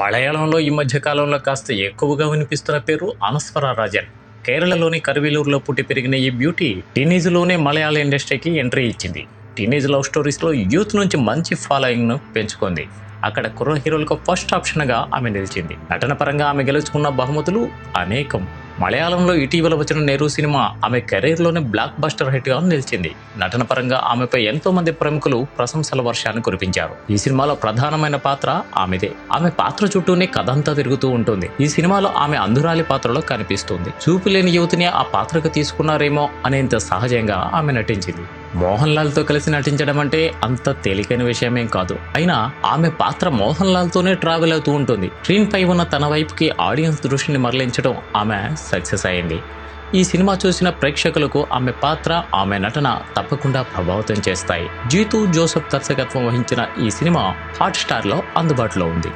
మలయాళంలో ఈ మధ్య కాలంలో కాస్త ఎక్కువగా వినిపిస్తున్న పేరు అనస్వర రాజన్. కేరళలోని కరివేలూరులో పుట్టి పెరిగిన ఈ బ్యూటీ టీనేజ్లోనే మలయాళ ఇండస్ట్రీకి ఎంట్రీ ఇచ్చింది. టీనేజ్ లవ్ స్టోరీస్లో యూత్ నుంచి మంచి ఫాలోయింగ్ను పెంచుకుంది. అక్కడ కుర్ర హీరోలకు ఫస్ట్ ఆప్షన్గా ఆమె నిలిచింది. నటన పరంగా ఆమె గెలుచుకున్న బహుమతులు అనేకం. మలయాళంలో ఇటీవల వచ్చిన నెహ్రూ సినిమా ఆమె కెరీర్లోనే బ్లాక్ బస్టర్ హిట్గా నిలిచింది. నటన పరంగా ఆమెపై ఎంతో మంది ప్రముఖులు ప్రశంసల వర్షాన్ని కురిపించారు. ఈ సినిమాలో ప్రధానమైన పాత్ర ఆమెదే. ఆమె పాత్ర చుట్టూనే కథ అంతా తిరుగుతూ ఉంటుంది. ఈ సినిమాలో ఆమె అందురాలి పాత్రలో కనిపిస్తుంది. చూపు లేని యువతిని ఆ పాత్రకు తీసుకున్నారేమో అనేంత సహజంగా ఆమె నటించింది. మోహన్ లాల్తో కలిసి నటించడం అంటే అంత తేలికైన విషయమేం కాదు. అయినా ఆమె పాత్ర మోహన్ లాల్తోనే ట్రావెల్ అవుతూ ఉంటుంది. స్క్రీన్ పై ఉన్న తన వైపుకి ఆడియన్స్ దృష్టిని మరలించడం ఆమె సక్సెస్ అయింది ఈ సినిమా చూసిన ప్రేక్షకులకు ఆమె పాత్ర ఆమె నటన తప్పకుండా ప్రభావితం చేస్తాయి. జీతూ జోసఫ్ దర్శకత్వం వహించిన ఈ సినిమా హాట్ స్టార్లో అందుబాటులో ఉంది.